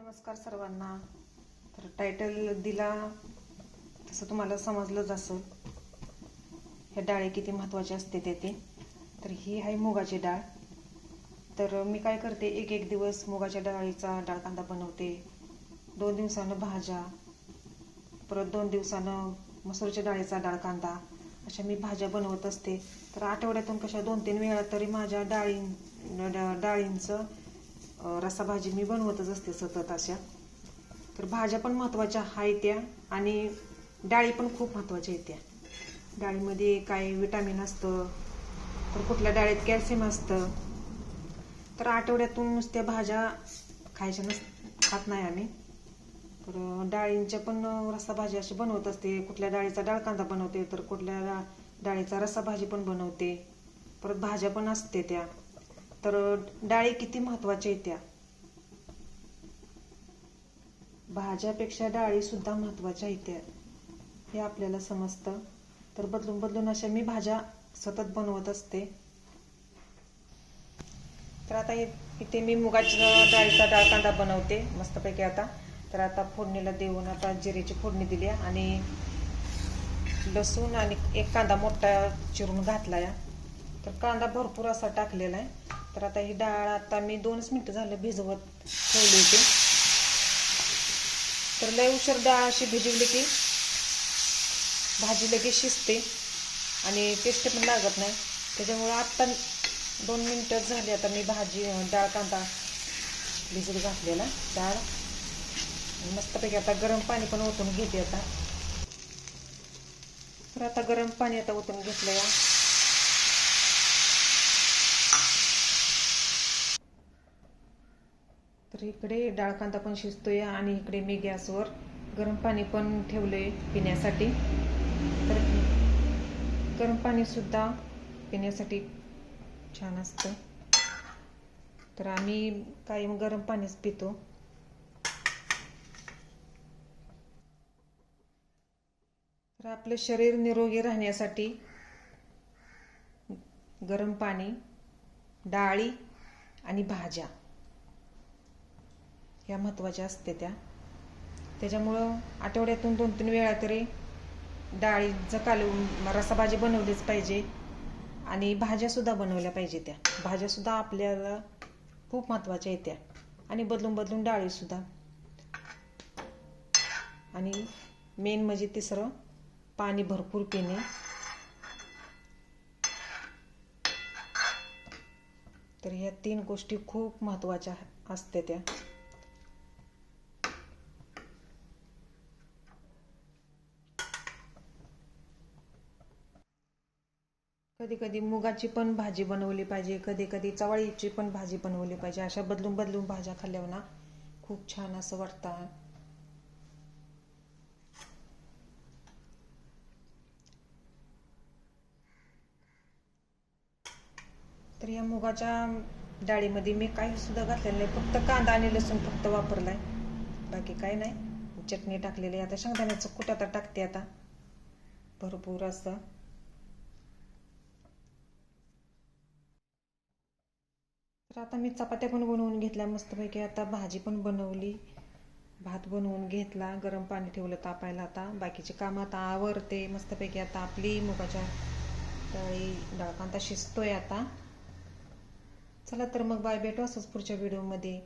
नमस्कार सर्वांना. तर टायटल दिला तसं तुम्हाला समजलंच असं ह्या डाळी किती महत्त्वाचे असते ते ते तर ही आहे मुगाची डाळ. तर मी काय करते एक एक दिवस मुगाच्या डाळीचा डाळ कांदा बनवते. दोन दिवसानं भाज्या परत दोन दिवसानं मसूरच्या डाळीचा डाळ कांदा अशा मी भाज्या बनवत असते. तर आठवड्यातून कशा दोन तीन वेळा तरी माझ्या डाळी डा- डाळींचं रसा भाजी मी बनवतच असते सतत अशा. तर भाज्या पण महत्त्वाच्या आहे त्या आणि डाळी पण खूप महत्त्वाच्या आहेत त्या. डाळीमध्ये काय विटामिन असतं तर कुठल्या डाळीत कॅल्शियम असतं. तर आठवड्यातून नुसत्या भाज्या खायच्या नस खात नाही आम्ही. तर डाळींच्या पण रसाभाजी अशी बनवत असते. कुठल्या डाळीचा डाळ कांदा बनवते तर कुठल्या डा- डाळीचा रसाभाजी पण बनवते. परत भाज्या पण असते त्या. तर डाळी किती महत्त्वाच्या आहे त्या भाज्यापेक्षा डाळी सुद्धा महत्त्वाच्या आहेत हे आपल्याला समजतं. तर बदलून बदलून अशा मी भाज्या सतत बनवत असते. तर आता इथे मी मुगाच्या डाळीचा डाळ कांदा बनवते मस्तपैकी आता. तर आता फोडणीला देऊन आता जिरेची फोडणी दिली आहे आणि लसूण आणि एक कांदा मोठा चिरून घातला या तर कांदा भरपूर असा टाकलेला आहे. तर आता ही डाळ आता मी दोनच मिनटं झालं भिजवत ठेवली होती. तर लय उशीर डाळ अशी भिजवली की भाजी लगेच शिजते आणि टेस्ट पण लागत नाही. त्याच्यामुळे आत्ता दोन मिनटं झाली आता मी भाजी डाळ कांदा भिजत घातलेला डाळ. मस्तपैकी आता गरम पाणी पण ओतून घेते आता. तर आता गरम पाणी आता ओतून घेतलं या तर इकडे डाळ कांदा पण शिजतोय आणि इकडे मी गॅसवर गरम पाणी पण ठेवलंय पिण्यासाठी. तर गरम पाणीसुद्धा पिण्यासाठी छान असतं. तर आम्ही कायम गरम पाणीच पितो. तर आपलं शरीर निरोगी राहण्यासाठी गरम पाणी डाळी आणि भाज्या. ह्या महत्त्वाच्या असते त्या. त्याच्यामुळं आठवड्यातून दोन तीन वेळा तरी डाळीचं कालवून रसाभाजी बनवलीच पाहिजे आणि भाज्यासुद्धा बनवल्या पाहिजे त्या. भाज्यासुद्धा आपल्याला खूप महत्त्वाच्या आहेत त्या आणि बदलून बदलून डाळीसुद्धा आणि मेन म्हणजे तिसरं पाणी भरपूर पिणे. तर ह्या तीन गोष्टी खूप महत्त्वाच्या असते त्या. कधी कधी मुगाची पण भाजी बनवली पाहिजे कधी कधी चवळीची पण भाजी बनवली पाहिजे. अशा बदलून बदलून भाज्या खाल्ल्यावर ना. खूप छान असं वाटतं. तर या मुगाच्या डाळीमध्ये मी काही सुद्धा घातलेलं नाही. फक्त कांदा आणि लसूण फक्त वापरलाय. बाकी काही नाही. चटणी टाकलेली आहे. आता शेंगदाण्याचं कुठं आता टाकते आता. भरपूर असं. तर आता मी चपात्या पण बनवून घेतल्या मस्तपैकी. आता भाजी पण बनवली. भात बनवून घेतला. गरम पाणी ठेवलं तापायला आता. बाकीचे कामं आता आवरते मस्तपैकी. आता आपली मुगाच्या डाळी डाळ कांदा शिजतोय आता. चला तर मग बाय भेटू असंच पुढच्या व्हिडिओमध्ये.